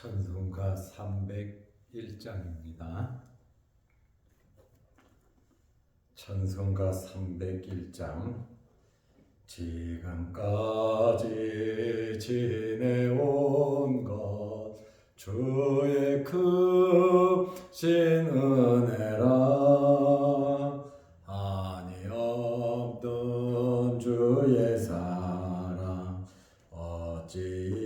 찬송가 301장입니다. 찬송가 301장 지금까지 지내온 것 주의 크신 은혜라 아니 없던 주의 사랑 어찌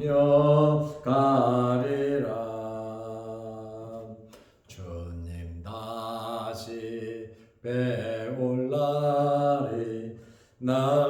며 가리라. 주님 다시 배올 날이 날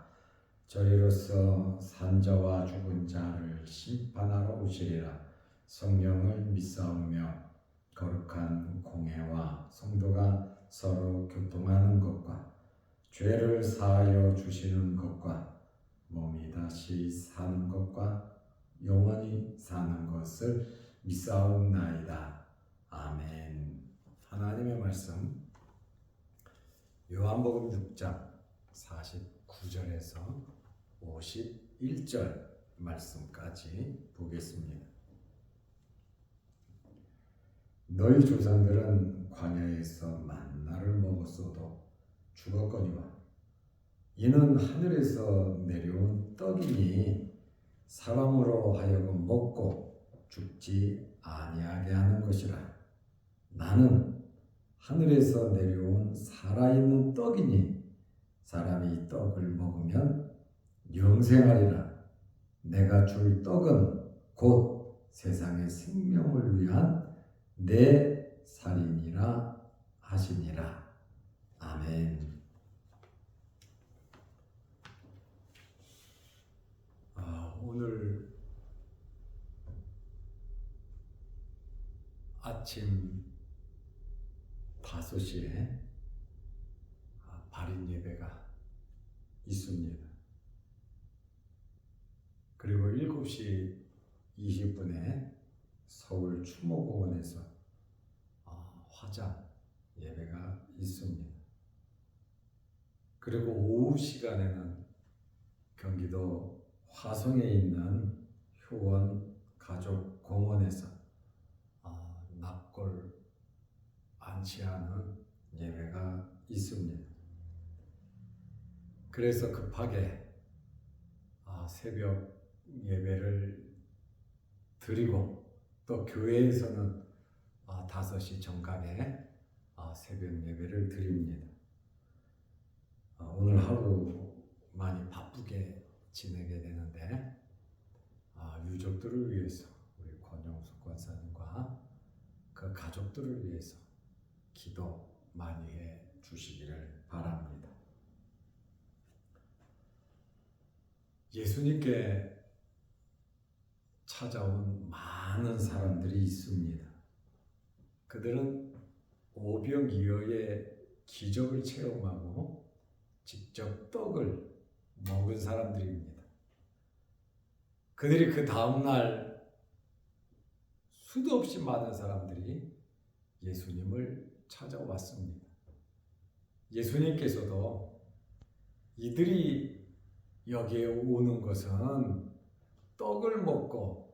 저리로서 산자와 죽은 자를 심판하러 오시리라 성령을 믿사오며 거룩한 공회와 성도가 서로 교통하는 것과 죄를 사하여 주시는 것과 몸이 다시 사는 것과 영원히 사는 것을 믿사옵나이다. 아멘. 하나님의 말씀 요한복음 6장 49절에서 51절 말씀까지 보겠습니다. 너희 조상들은 광야에서 만나를 먹었어도 죽었거니와 이는 하늘에서 내려온 떡이니 사람으로 하여금 먹고 죽지 아니하게 하는 것이라 나는 하늘에서 내려온 살아있는 떡이니 사람이 떡을 먹으면 영생하리라 내가 줄 떡은 곧 세상의 생명을 위한 내 살이니라 하시니라 아멘. 아, 오늘 아침 5시에 아, 발인 예배가 있습니다. 그리고 7시 20분에 서울 추모공원에서 아, 화장 예배가 있습니다. 그리고 오후 시간에는 경기도 화성에 있는 효원 가족 공원에서 아, 납골 안치하는 예배가 있습니다. 그래서 급하게 아, 새벽 예배를 드리고 또 교회에서는 아, 5시 정각에 아, 새벽 예배를 드립니다. 아, 오늘 하루 많이 바쁘게 지내게 되는데 아, 유족들을 위해서 우리 권영숙 권사님과 그 가족들을 위해서 기도 많이 해 주시기를 바랍니다. 예수님께 찾아온 많은 사람들이 있습니다. 그들은 오병이어의 기적을 체험하고 직접 떡을 먹은 사람들입니다. 그들이 그 다음날 수도 없이 많은 사람들이 예수님을 찾아왔습니다. 예수님께서도 이들이 여기에 오는 것은 떡을 먹고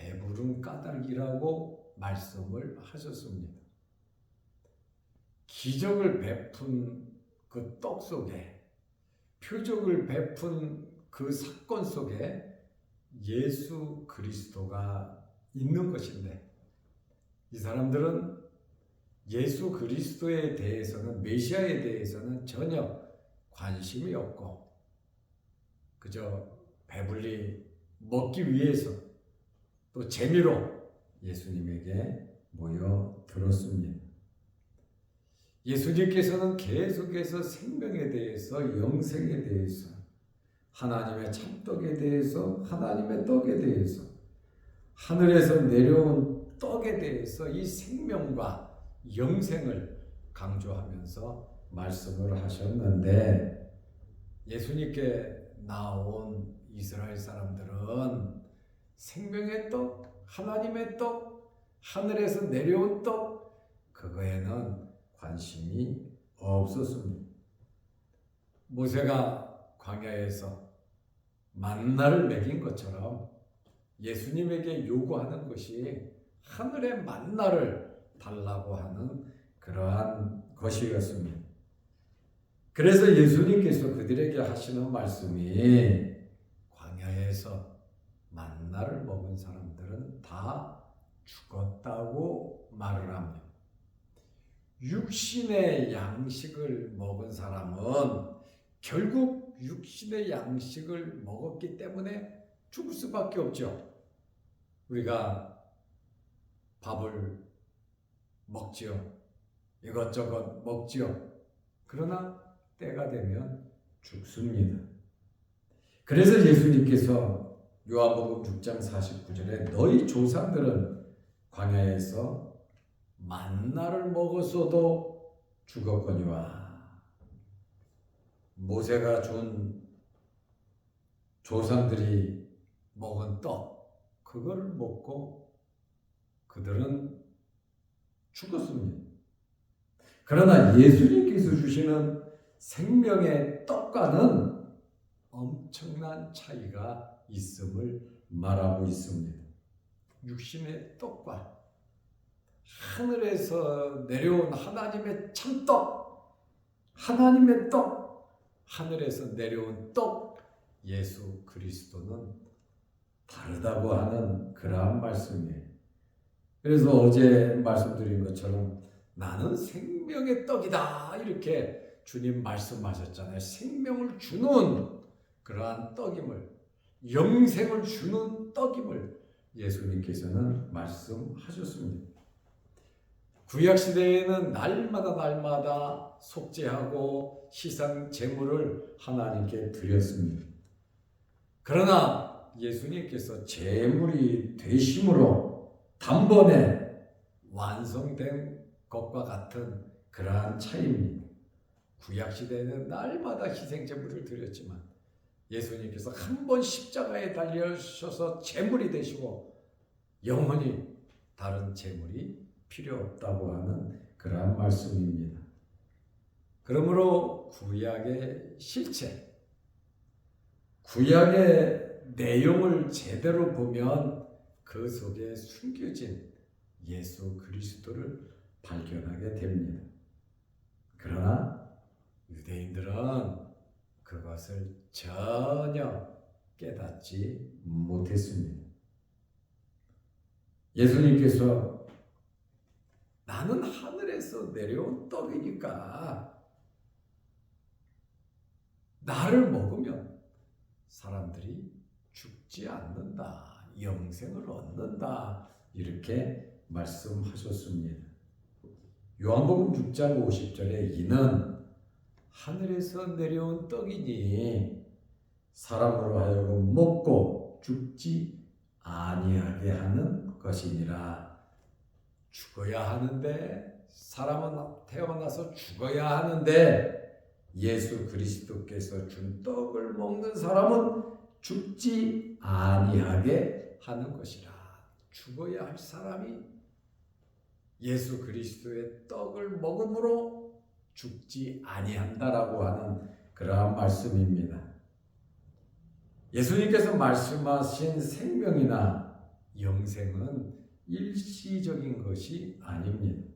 배부른 까닭이라고 말씀을 하셨습니다. 기적을 베푼 그 떡 속에 표적을 베푼 그 사건 속에 예수 그리스도가 있는 것인데 이 사람들은 예수 그리스도에 대해서는 메시아에 대해서는 전혀 관심이 없고 그저 배불리 먹기 위해서 또 재미로 예수님에게 모여 들었습니다. 예수님께서는 계속해서 생명에 대해서 영생에 대해서 하나님의 참떡에 대해서 하나님의 떡에 대해서 하늘에서 내려온 떡에 대해서 이 생명과 영생을 강조하면서 말씀을 하셨는데 예수님께 나온 이스라엘 사람들은 생명의 떡, 하나님의 떡, 하늘에서 내려온 떡, 그거에는 관심이 없었습니다. 모세가 광야에서 만나를 먹인 것처럼 예수님에게 요구하는 것이 하늘의 만나를 달라고 하는 그러한 것이었습니다. 그래서 예수님께서 그들에게 하시는 말씀이 광야에서 만나를 먹은 사람들은 다 죽었다고 말을 합니다. 육신의 양식을 먹은 사람은 결국 육신의 양식을 먹었기 때문에 죽을 수밖에 없죠. 우리가 밥을 먹지요. 이것저것 먹지요. 그러나 때가 되면 죽습니다. 그래서 예수님께서 요한복음 6장 49절에 너희 조상들은 광야에서 만나를 먹었어도 죽었거니와 모세가 준 조상들이 먹은 떡 그거를 먹고 그들은 죽었습니다. 그러나 예수님께서 주시는 생명의 떡과는 엄청난 차이가 있음을 말하고 있습니다. 육신의 떡과 하늘에서 내려온 하나님의 참떡, 하나님의 떡, 하늘에서 내려온 떡, 예수 그리스도는 다르다고 하는 그러한 말씀이에요. 그래서 어제 말씀드린 것처럼 나는 생명의 떡이다. 이렇게 주님 말씀하셨잖아요. 생명을 주는 그러한 떡임을, 영생을 주는 떡임을 예수님께서는 말씀하셨습니다. 구약 시대에는 날마다 날마다 속죄하고 희생 제물을 하나님께 드렸습니다. 그러나 예수님께서 제물이 되심으로 단번에 완성된 것과 같은 그러한 차이입니다. 구약 시대에는 날마다 희생 제물을 드렸지만 예수님께서 한 번 십자가에 달려셔서 제물이 되시고 영원히 다른 재물이 필요 없다고 하는 그러한 말씀입니다. 그러므로 구약의 실체, 구약의 내용을 제대로 보면 그 속에 숨겨진 예수 그리스도를 발견하게 됩니다. 그러나 유대인들은 그것을 전혀 깨닫지 못했습니다. 예수님께서 나는 하늘에서 내려온 떡이니까 나를 먹으면 사람들이 죽지 않는다. 영생을 얻는다. 이렇게 말씀하셨습니다. 요한복음 6장 50절에 이는 하늘에서 내려온 떡이니 사람으로 하여금 먹고 죽지 아니하게 하는 것이니라. 죽어야 하는데 사람은 태어나서 죽어야 하는데 예수 그리스도께서 준 떡을 먹는 사람은 죽지 아니하게 하는 것이라. 죽어야 할 사람이 예수 그리스도의 떡을 먹음으로 죽지 아니한다라고 하는 그러한 말씀입니다. 예수님께서 말씀하신 생명이나 영생은 일시적인 것이 아닙니다.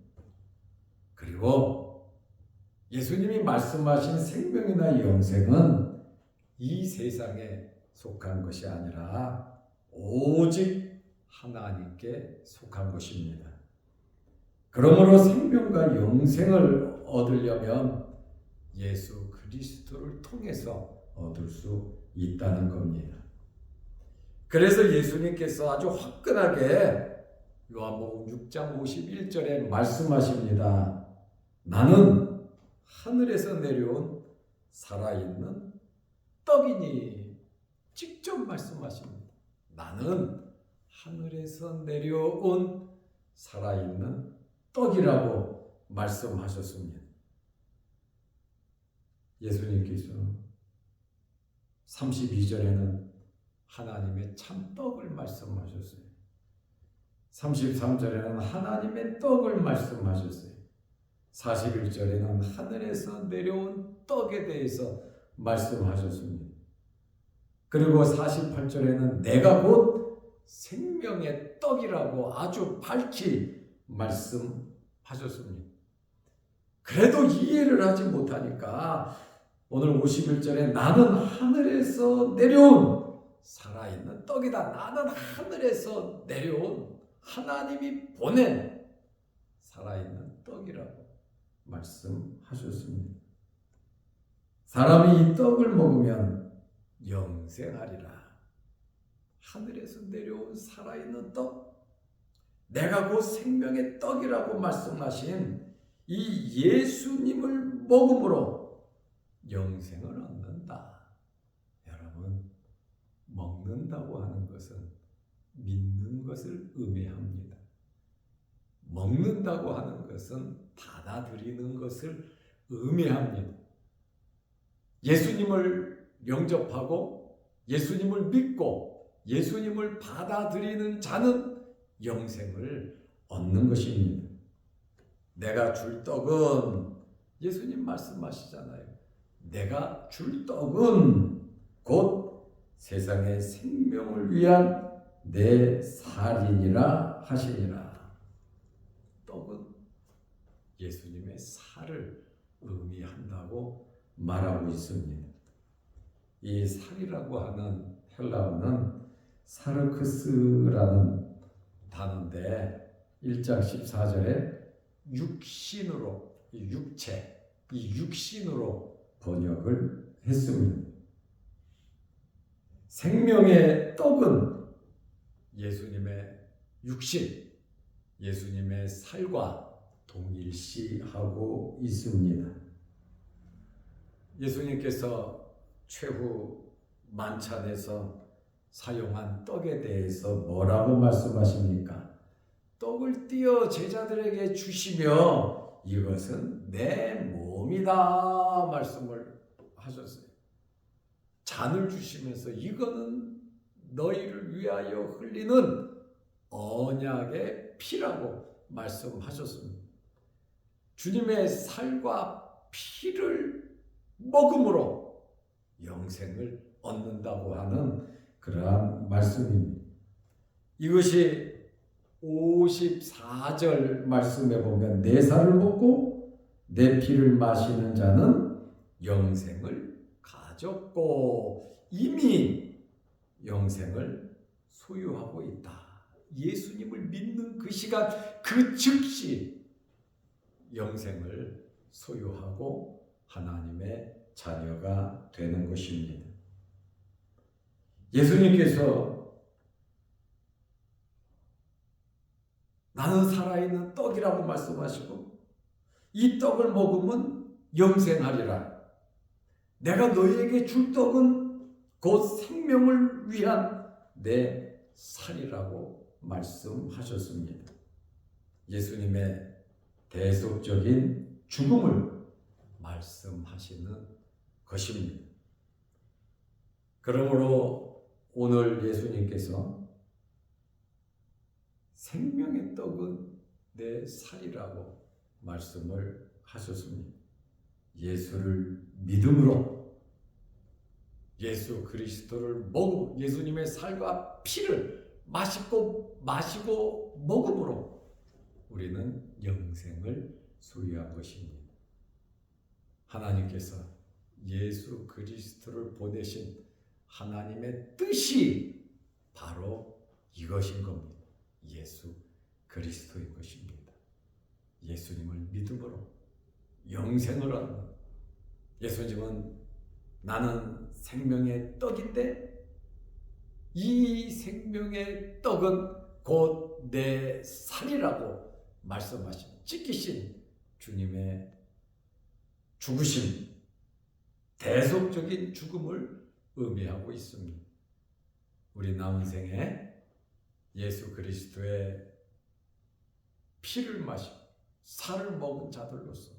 그리고 예수님이 말씀하신 생명이나 영생은 이 세상에 속한 것이 아니라 오직 하나님께 속한 것입니다. 그러므로 생명과 영생을 얻으려면 예수 그리스도를 통해서 얻을 수 있다는 겁니다. 그래서 예수님께서 아주 화끈하게 요한복음 6장 51절에 말씀하십니다. 나는 하늘에서 내려온 살아있는 떡이니 직접 말씀하십니다. 나는 하늘에서 내려온 살아있는 떡이라고 말씀하셨습니다. 예수님께서 32절에는 하나님의 참떡을 말씀하셨어요. 33절에는 하나님의 떡을 말씀하셨어요. 41절에는 하늘에서 내려온 떡에 대해서 말씀하셨습니다. 그리고 48절에는 내가 곧 생명의 떡이라고 아주 밝히 말씀하셨습니다. 그래도 이해를 하지 못하니까 오늘 51절에 나는 하늘에서 내려온 살아있는 떡이다. 나는 하늘에서 내려온 하나님이 보낸 살아있는 떡이라고 말씀하셨습니다. 사람이 이 떡을 먹으면 영생하리라. 하늘에서 내려온 살아있는 떡, 내가 곧 생명의 떡이라고 말씀하신 이 예수님을 먹음으로 영생을 얻는다. 여러분, 먹는다고 하는 것은 믿는 것을 의미합니다. 먹는다고 하는 것은 받아들이는 것을 의미합니다. 예수님을 영접하고 예수님을 믿고 예수님을 받아들이는 자는 영생을 얻는 것입니다. 내가 줄 떡은 예수님 말씀하시잖아요. 내가 줄 떡은 곧 세상의 생명을 위한 내 살인이라 하시니라. 떡은 예수님의 살을 의미한다고 말하고 있습니다. 이 살이라고 하는 헬라어는 사르크스라는 단어인데 1장 14절에 육신으로 이 육체 이 육신으로 번역을 했습니다. 생명의 떡은 예수님의 육신, 예수님의 살과 동일시하고 있습니다. 예수님께서 최후 만찬에서 사용한 떡에 대해서 뭐라고 말씀하십니까? 떡을 띄어 제자들에게 주시며 이것은 내 몸이다 말씀을 하셨어요. 잔을 주시면서 이거는 너희를 위하여 흘리는 언약의 피라고 말씀하셨습니다. 주님의 살과 피를 먹음으로 영생을 얻는다고 하는 그러한 말씀입니다. 이것이 54절 말씀에 보면 내 살을 먹고 내 피를 마시는 자는 영생을 가졌고 이미 영생을 소유하고 있다. 예수님을 믿는 그 시간 그 즉시 영생을 소유하고 하나님의 자녀가 되는 것입니다. 예수님께서 나는 살아있는 떡이라고 말씀하시고 이 떡을 먹으면 영생하리라. 내가 너희에게 줄 떡은 곧 생명을 위한 내 살이라고 말씀하셨습니다. 예수님의 대속적인 죽음을 말씀하시는 것입니다. 그러므로 오늘 예수님께서 생명의 떡은 내 살이라고 말씀을 하셨습니다. 예수를 믿음으로 예수 그리스도를 먹고 예수님의 살과 피를 마시고 마시고 먹음으로 우리는 영생을 소유한 것입니다. 하나님께서 예수 그리스도를 보내신 하나님의 뜻이 바로 이것인 겁니다. 예수 그리스도인 것입니다. 예수님을 믿음으로 영생을 얻는 예수님은 나는 생명의 떡인데 이 생명의 떡은 곧 내 살이라고 말씀하신 찢기신 주님의 죽으심 대속적인 죽음을 의미하고 있습니다. 우리 남은 생에 예수 그리스도의 피를 마시고 살을 먹은 자들로서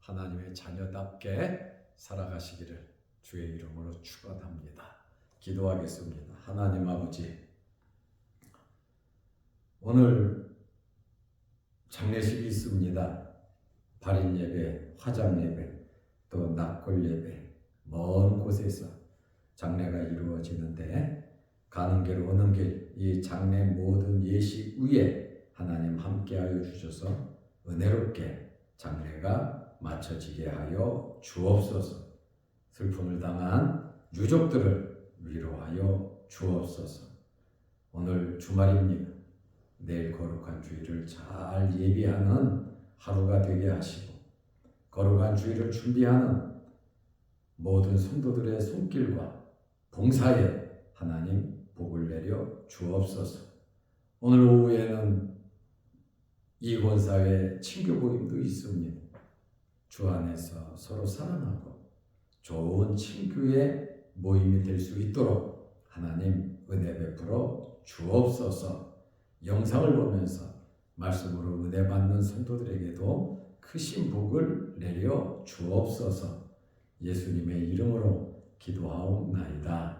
하나님의 자녀답게 살아가시기를 주의 이름으로 축원합니다. 기도하겠습니다. 하나님 아버지 오늘 장례식이 있습니다. 발인 예배, 화장 예배, 또 낙골 예배 먼 곳에서 장례가 이루어지는데 가는 길 오는 길 이 장례 모든 예식 위에 하나님 함께하여 주셔서 은혜롭게 장례가 마쳐지게 하여 주옵소서. 슬픔을 당한 유족들을 위로하여 주옵소서. 오늘 주말입니다. 내일 거룩한 주일을 잘 예비하는 하루가 되게 하시고 거룩한 주일을 준비하는 모든 성도들의 손길과 봉사에 하나님 복을 내려 주옵소서. 오늘 오후에는 이 권사회 친교 모임도 있습니다. 주 안에서 서로 사랑하고 좋은 친교의 모임이 될 수 있도록 하나님 은혜 베풀어 주옵소서. 영상을 보면서 말씀으로 은혜 받는 성도들에게도 크신 복을 내려 주옵소서. 예수님의 이름으로 기도하옵나이다.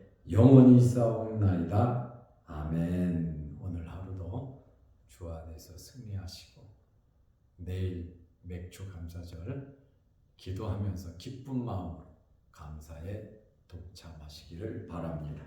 영원히 싸움나이다. 아멘. 오늘 하루도 주 안에서 승리하시고 내일 맥주 감사절을 기도하면서 기쁜 마음으로 감사에 동참하시기를 바랍니다.